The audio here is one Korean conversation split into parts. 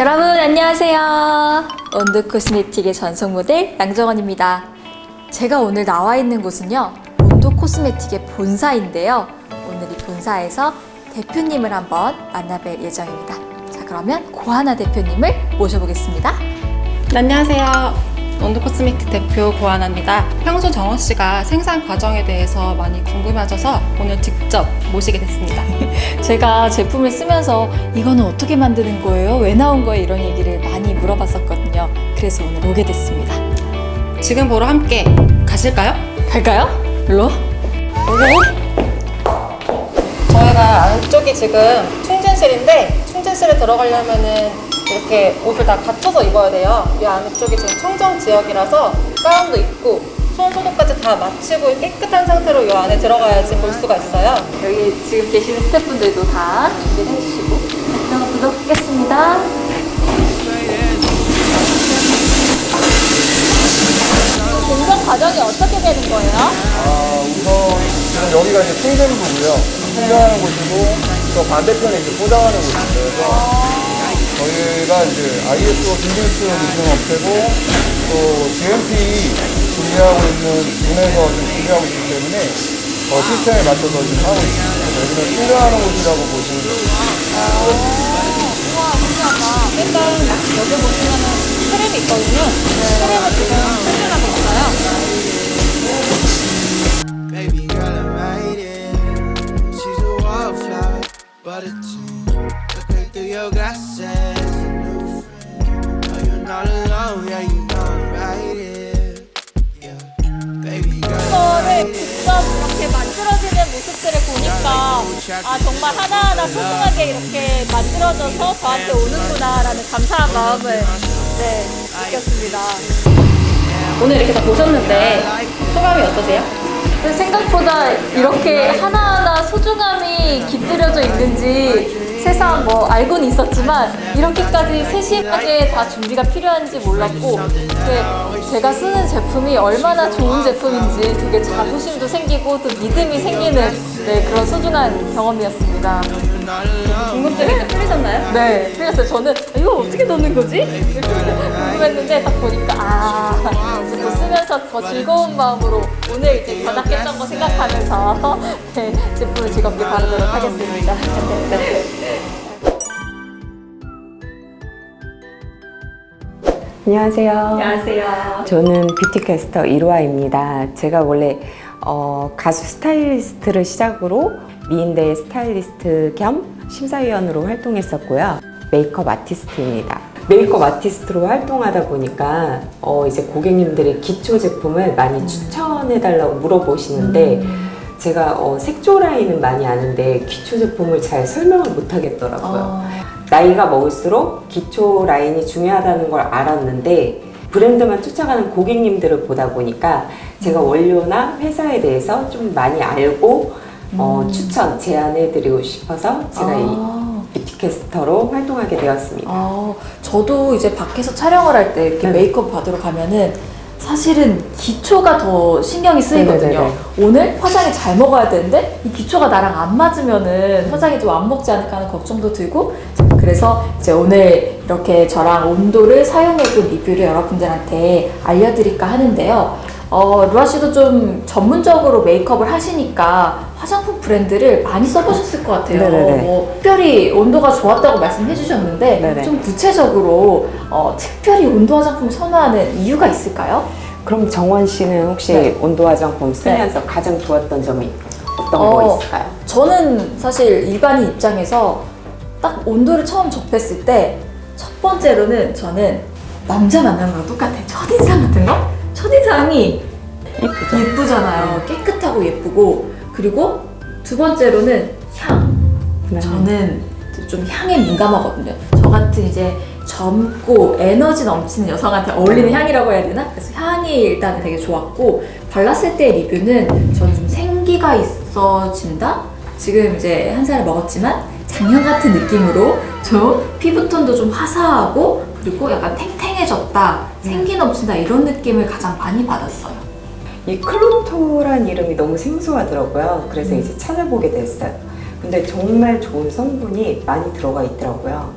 여러분 안녕하세요. 온드 코스메틱의 전속 모델 양정원입니다. 제가 오늘 나와 있는 곳은요. 온도 코스메틱의 본사인데요. 오늘 이 본사에서 대표님을 한번 만나뵐 예정입니다. 자 그러면 고하나 대표님을 모셔보겠습니다. 네, 안녕하세요. 온도 코스메틱 대표 고하나입니다. 평소 정원 씨가 생산 과정에 대해서 많이 궁금하셔서 오늘 직접 모시게 됐습니다. 제가 제품을 쓰면서 이거는 어떻게 만드는 거예요? 왜 나온 거예요? 이런 얘기를 많이 물어봤었거든요. 그래서 오늘 오게 됐습니다. 지금 보러 함께 가실까요? 갈까요? 일로? 저희가 안쪽이 지금 충전실인데 충전실에 들어가려면은 이렇게 옷을 다 갖춰서 입어야 돼요. 이 안쪽이 지금 청정 지역이라서 가운도 입고 손 소독까지 다 마치고 깨끗한 상태로 이 안에 들어가야지 볼 수가 있어요. 여기 지금 계시는 스태프분들도 다 준비를 해주시고 자, 들어가 보도록 하겠습니다. 공정 과정이 어떻게 되는 거예요? 아, 우선 지금 여기가 이제 충전부고요. 충전하는 곳이고 또 반대편에 이제 포장하는 곳인데 그래서 저희가 이제 ISO 김빙수 인증 업체고 또 GMP 준비하고 있는 군에서 지금 준비하고 있기 때문에 어, 시스템에 맞춰서 지금 하고 있습니다. 여기는 충전하는 곳이라고 보시면 돼요. 일단 여기 보시면 직접 이렇게 만들어지는 모습들을 보니까 아 정말 하나하나 소중하게 이렇게 만들어져서 저한테 오는구나라는 감사한 마음을 네, 느꼈습니다. 오늘 이렇게 다 보셨는데 소감이 어떠세요? 생각보다 이렇게 하나하나 소중함이 깃들여져 있는지 세상 뭐 알고는 있었지만 이렇게까지 세심하게 다 준비가 필요한지 몰랐고 이게 제가 쓰는 제품이 얼마나 좋은 제품인지 되게 자부심도 생기고 또 믿음이 생기는 네, 그런 소중한 경험이었습니다. 궁금증이 좀 풀리셨나요? 네, 그래서 저는 이거 어떻게 넣는 거지? 이렇게 궁금했는데 딱 보니까 아, 이제 또 쓰면서 더 즐거운 마음으로 오늘 이제 견학했던 거 생각하면서 네, 제품을 즐겁게 바르도록 하겠습니다. 네. 안녕하세요. 안녕하세요. 저는 뷰티캐스터 이루아입니다. 제가 원래 어, 가수 스타일리스트를 시작으로 미인대 스타일리스트 겸 심사위원으로 활동했었고요. 메이크업 아티스트입니다. 메이크업 아티스트로 활동하다 보니까 어, 이제 고객님들이 기초 제품을 많이 추천해달라고 물어보시는데 제가 어, 색조 라인은 많이 아는데 기초 제품을 잘 설명을 못 하겠더라고요. 나이가 먹을수록 기초 라인이 중요하다는 걸 알았는데 브랜드만 쫓아가는 고객님들을 보다 보니까 제가 원료나 회사에 대해서 좀 많이 알고 어, 추천 제안해드리고 싶어서 제가 아. 이 뷰티캐스터로 활동하게 되었습니다. 아, 저도 이제 밖에서 촬영을 할 때 이렇게 네. 메이크업 받으러 가면은 사실은 기초가 더 신경이 쓰이거든요. 네네네. 오늘 화장이 잘 먹어야 되는데 이 기초가 나랑 안 맞으면은 화장이 좀 안 먹지 않을까 하는 걱정도 들고 그래서 이제 오늘 이렇게 저랑 온도를 사용해본 리뷰를 여러분들한테 알려드릴까 하는데요. 어, 루아 씨도 좀 전문적으로 메이크업을 하시니까 화장품 브랜드를 많이 써보셨을 것 같아요. 네네네. 뭐 특별히 온도가 좋았다고 말씀해 주셨는데 네네. 좀 구체적으로 어, 특별히 온도 화장품 선호하는 이유가 있을까요? 그럼 정원 씨는 혹시 네. 온도 화장품 쓰면서 가장 좋았던 점이 어떤 어, 거 있을까요? 저는 사실 일반인 입장에서 딱 온도를 처음 접했을 때 첫 번째로는 저는 남자 만나는 거랑 똑같아요. 첫인상 같은 거? 첫인상이? 예쁘잖아요. 깨끗하고 예쁘고 그리고 두 번째로는 향. 네. 저는 좀 향에 민감하거든요. 저 같은 이제 젊고 에너지 넘치는 여성한테 어울리는 향이라고 해야 되나? 그래서 향이 일단 되게 좋았고 발랐을 때 리뷰는 저는 좀 생기가 있어진다? 지금 이제 한 살을 먹었지만 작년 같은 느낌으로 좀 피부톤도 좀 화사하고 그리고 약간 탱탱해졌다, 생기 넘친다 이런 느낌을 가장 많이 받았어요. 이 클로토란 이름이 너무 생소하더라고요. 그래서 이제 찾아보게 됐어요. 근데 정말 좋은 성분이 많이 들어가 있더라고요.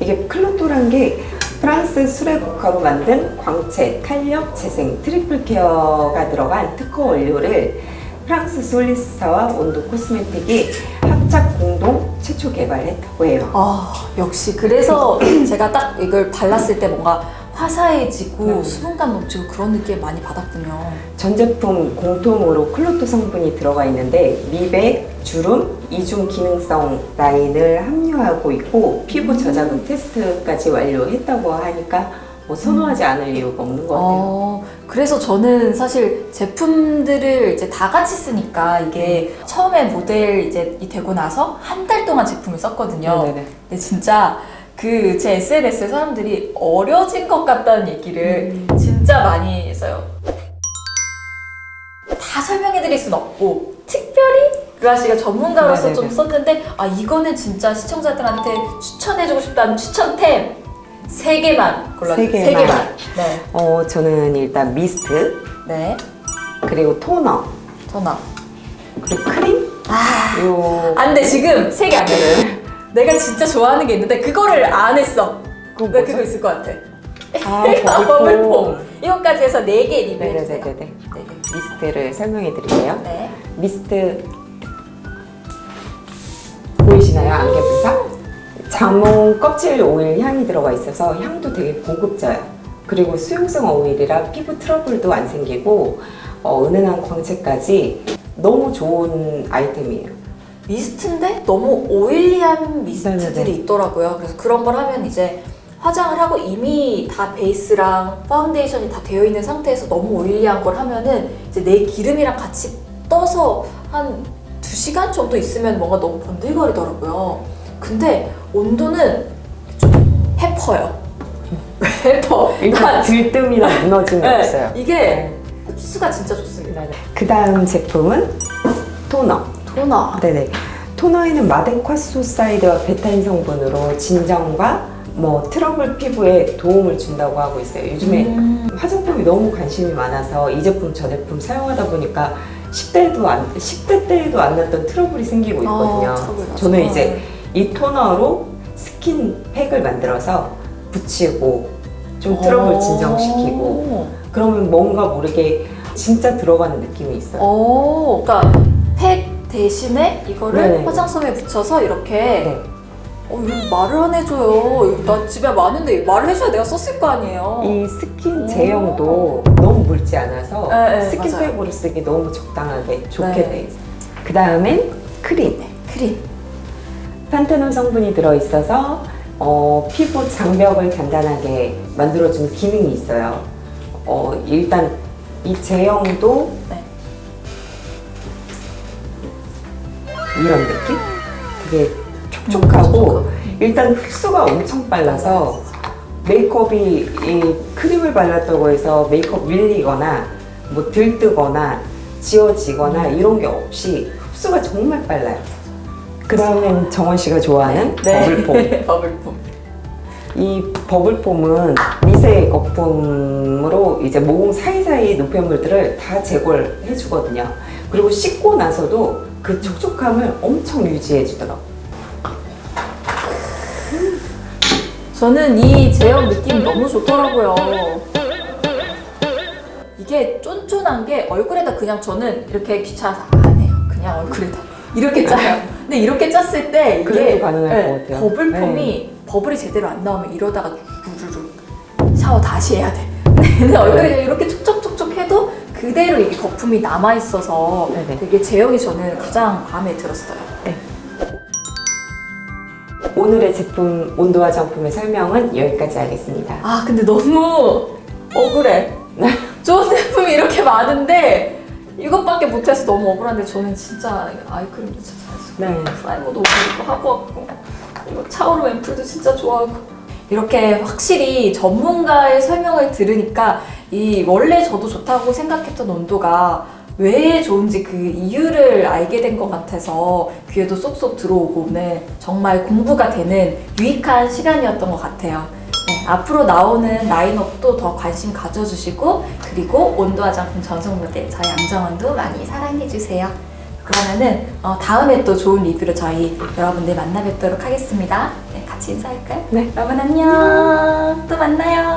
이게 클로토란 게 프랑스 수레 국화로 만든 광채, 탄력, 재생, 트리플 케어가 들어간 특허 원료를 프랑스 솔리스타와 온도 코스메틱이 합작 공동 최초 개발했다고 해요. 아 역시 그래서 제가 딱 이걸 발랐을 때 뭔가 화사해지고 음. 수분감 넘치고 그런 느낌 많이 받았군요. 전 제품 공통으로 클로토 성분이 들어가 있는데 미백, 주름, 이중 기능성 라인을 함유하고 있고 피부 저자극 테스트까지 완료했다고 하니까 뭐 선호하지 않을 이유가 없는 것 같아요. 어, 그래서 저는 사실 제품들을 이제 다 같이 쓰니까 이게 처음에 모델 이제 이 되고 나서 한 달 동안 제품을 썼거든요. 네네네. 근데 진짜 그 제 SNS에 사람들이 어려진 것 같다는 얘기를 음. 진짜 많이 했어요. 다 설명해 드릴 순 없고 특별히 르아 씨가 전문가로서 네네네. 좀 썼는데 아 이거는 진짜 시청자들한테 추천해주고 싶다는 추천템 세 개만 골라주세요. 세세 개만. 네. 어, 저는 일단 미스트, 네. 그리고 토너, 전화. 그리고 크림? 아, 요 안 돼. 지금 세 개 안 돼. 내가 진짜 좋아하는 게 있는데 그거를 안 했어. 그거 뭐죠? 그거 있을 것 같아. 아, 버블폼. 이것까지 해서 네 개 리뷰해 주세요. 네네네네. 네. 네. 미스트를 설명해 드릴게요. 네. 미스트 보이시나요? 안개 분사? 자몽 껍질 오일 향이 들어가 있어서 향도 되게 고급져요. 그리고 수용성 오일이라 피부 트러블도 안 생기고 어, 은은한 광채까지 너무 좋은 아이템이에요. 미스트인데 너무 오일리한 미스트들이 네네네. 있더라고요. 그래서 그런 걸 하면 이제 화장을 하고 이미 다 베이스랑 파운데이션이 다 되어 있는 상태에서 너무 오일리한 걸 하면은 이제 내 기름이랑 같이 떠서 한 2시간 정도 있으면 뭔가 너무 번들거리더라고요. 근데 온도는 좀 해퍼요. 해퍼. 일단 들뜸이나 무너짐이 네, 없어요. 이게 흡수가 진짜 좋습니다. 그 다음 제품은 토너. 토너. 네네. 토너에는 마덴콰소사이드와 베타인 성분으로 진정과 뭐 트러블 피부에 도움을 준다고 하고 있어요. 요즘에 음. 화장품이 너무 관심이 많아서 이 제품 저 제품 사용하다 보니까 10대도 안 10대 때도 안 났던 트러블이 생기고 있거든요. 아, 트러블 나죠. 저는 이제 이 토너로 스킨 팩을 만들어서 붙이고 좀 트러블 진정시키고 오. 그러면 뭔가 모르게 진짜 들어가는 느낌이 있어요. 오, 그러니까 팩 대신에 이거를 네네. 화장솜에 붙여서 이렇게 네. 어, 이거 말을 안 해줘요. 이거 나 집에 많은데 말을 해줘야 내가 썼을 거 아니에요. 이 스킨 오. 제형도 너무 묽지 않아서 네, 네, 스킨팩으로 쓰기 너무 적당하게 좋게 네. 돼 있어요. 그 다음엔 크림. 크림. 판테놀 성분이 들어있어서 어, 피부 장벽을 단단하게 만들어주는 기능이 있어요. 어, 일단 이 제형도 네. 이런 느낌? 되게 촉촉하고 음, 일단 흡수가 엄청 빨라서 메이크업이 이 크림을 발랐다고 해서 메이크업 밀리거나 뭐 들뜨거나 지워지거나 이런 게 없이 흡수가 정말 빨라요. 그 다음엔 정원 씨가 좋아하는 버블폼. 네. 버블폼. 이 버블폼은 미세 거품으로 이제 모공 사이사이 노폐물들을 다 제거를 해주거든요. 그리고 씻고 나서도 그 촉촉함을 엄청 유지해주더라고요. 저는 이 제형 느낌 너무 좋더라고요. 이게 쫀쫀한 게 얼굴에다 그냥 저는 이렇게 귀찮아서 안 해요. 그냥 얼굴에다 이렇게 짜요. 근데 이렇게 짰을 때 이게 그래도 가능할 네, 것 같아요. 버블폼이 버블이 제대로 안 나오면 이러다가 주르륵 샤워 다시 해야 돼. 근데 그냥 이렇게 촉촉촉촉 해도 그대로 이게 거품이 남아 있어서 네네. 되게 제형이 저는 가장 마음에 들었어요. 오늘의 제품 온도 화장품의 설명은 여기까지 하겠습니다. 아 근데 너무 억울해. 좋은 제품이 이렇게 많은데 이것밖에 못해서 너무 억울한데 저는 진짜 아이크림도 진짜 잘 쓰고 네. 프라이머도 오고 하고 왔고 이거 차오르 앰플도 진짜 좋아하고 이렇게 확실히 전문가의 설명을 들으니까 이 원래 저도 좋다고 생각했던 온도가 왜 좋은지 그 이유를 알게 된 것 같아서 귀에도 쏙쏙 들어오고 오늘 정말 공부가 되는 유익한 시간이었던 것 같아요. 네, 앞으로 나오는 라인업도 더 관심 가져주시고 그리고 온도 화장품 전속 모델 저희 양정원도 많이 사랑해주세요. 그러면은 어, 다음에 또 좋은 리뷰로 저희 여러분들 만나 뵙도록 하겠습니다. 네, 같이 인사할까요? 네. 여러분 안녕. 또 만나요.